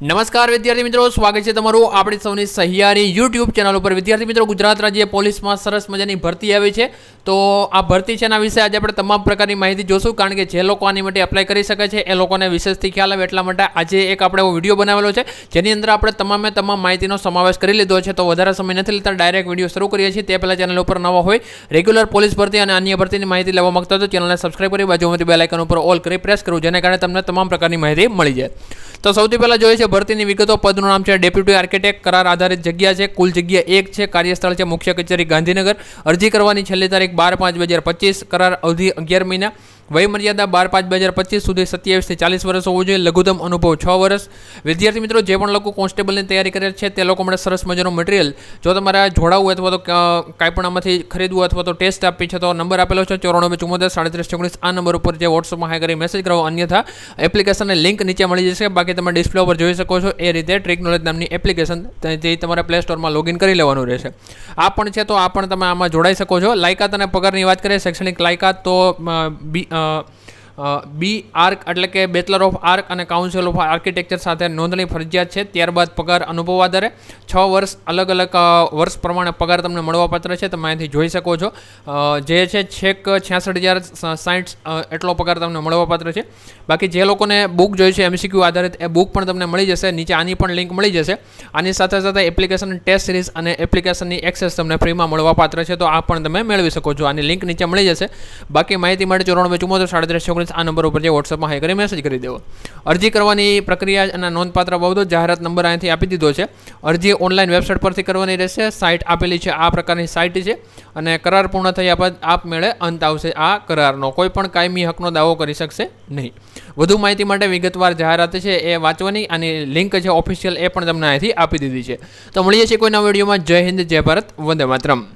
નમસ્કાર વિદ્યાર્થી મિત્રો, સ્વાગત છે તમારું આપણી સૌની સહિયારી યુટ્યુબ ચેનલ ઉપર. વિદ્યાર્થી મિત્રો, ગુજરાત રાજ્ય પોલીસમાં સરસ મજાની ભરતી આવી છે. તો આ ભરતી છે એના વિશે આજે આપણે તમામ પ્રકારની માહિતી જોશું, કારણ કે જે લોકો આની માટે એપ્લાય કરી શકે છે, એ લોકોને વિશેષથી ખ્યાલ આવે એટલા માટે આજે એક આપણે એવો વીડિયો બનાવેલો છે, જેની અંદર આપણે તમામે તમામ માહિતીનો સમાવેશ કરી લીધો છે. તો વધારે સમય નથી લેતા ડાયરેક્ટ વીડિયો શરૂ કરીએ છીએ. તે પહેલાં ચેનલ ઉપર નવા હોય રેગ્યુલર પોલીસ ભરતી અને અન્ય ભરતીની માહિતી લેવા માંગતા તો ચેનલને સબસ્ક્રાઈબ કરી બાજુમાંથી બેલાઇકન ઉપર ઓલ કરી પ્રેસ કરવું જેને કારણે તમને તમામ પ્રકારની માહિતી મળી જાય. તો સૌથી પહેલાં જોઈએ છે ભરતીની વિગતો. પદનું નામ છે ડેપ્યુટી આર્કિટેક્ટ. કરાર આધારિત જગ્યા છે. કુલ જગ્યા એક છે. કાર્યસ્થળ છે મુખ્ય કચેરી ગાંધીનગર. અરજી કરવાની છેલ્લી તારીખ બાર પાંચ બે હજાર પચીસ. કરાર અવધિ અગિયાર મહિના. વય મર્યાદા બાર પાંચ બે હજાર પચીસ સુધી સત્યાવીસથી ચાલીસ વર્ષ હોવું જોઈએ, લઘુત્તમ અનુભવ છ વર્ષ. વિદ્યાર્થી મિત્રો, જે પણ લોકો કોન્સ્ટેબલની તૈયારી કરે છે, તે લોકો માટે સરસ મજાનો મટીરિયલ જો તમારે જોડાવું અથવા તો કાંઈ પણ આમાંથી ખરીદવું અથવા તો ટેસ્ટ આપી છે તો નંબર આપેલો છે ચોરાણું ચુમ્મોતેર સાડત્રીસ ચોગણીસ આ નંબર ઉપર જે વોટ્સઅપમાં હાઈ કરી મેસેજ કરો અન્યથા એપ્લિકેશનની લિંક નીચે મળી જશે. બાકી તમે ડિસ્પ્લે ઉપર જોઈ શકો છો. એ રીતે ટ્રીક નોલેજ નામની એપ્લિકેશન જે તમારે પ્લે સ્ટોરમાં લોગિન કરી લેવાનું રહેશે. આ પણ છે તો આ પણ તમે આમાં જોડાઈ શકો છો. લાયકાત અને પગારની વાત કરીએ, શૈક્ષણિક લાયકાત તો બી uh, બી આર્ક એટલે કે બેચલર ઓફ આર્ક અને કાઉન્સિલ ઓફ આર્કિટેક્ચર સાથે નોંધણી ફરજિયાત છે. ત્યારબાદ પગાર અનુભવ આધારે છ વર્ષ અલગ અલગ વર્ષ પ્રમાણે પગાર તમને મળવાપાત્ર છે. તમે અહીંથી જોઈ શકો છો. જે છે છેક છ્યાસઠ હજાર સાઠ એટલો પગાર તમને મળવાપાત્ર છે. બાકી જે લોકોને બુક જોઈ છે એમસીક્યુ આધારિત, એ બુક પણ તમને મળી જશે. નીચે આની પણ લિંક મળી જશે. આની સાથે સાથે એપ્લિકેશન ટેસ્ટ સિરીઝ અને એપ્લિકેશનની એક્સેસ તમને ફ્રીમાં મળવાપાત્ર છે. તો આ પણ તમે મેળવી શકો છો. આની લિંક નીચે મળી જશે. બાકી માહિતી માટે ચોરાણું ચુમ્મોતેર સાડત્રીસ ચોગણીસ આ નંબર ઉપર જે વોટ્સઅપમાં હાઈ કરી મેસેજ કરી દેવો. અરજી કરવાની પ્રક્રિયા અને નોંધપાત્ર બાબતો જાહેરાત નંબર અહીંથી આપી દીધો છે. અરજી ઓનલાઈન વેબસાઇટ પરથી કરવાની રહેશે. સાઇટ આપેલી છે, આ પ્રકારની સાઇટ છે અને કરાર પૂર્ણ થયા બાદ આપમેળે અંત આવશે આ કરારનો. કોઈ પણ કાયમી હકનો દાવો કરી શકશે નહીં. વધુ માહિતી માટે વિગતવાર જાહેરાત છે એ વાંચવાની અને લિંક છે ઓફિશિયલ એ પણ તમને અહીંથી આપી દીધી છે. તો મળીએ છીએ કોઈના વિડીયોમાં. જય હિન્દ, જય ભારત, વંદે માતરમ.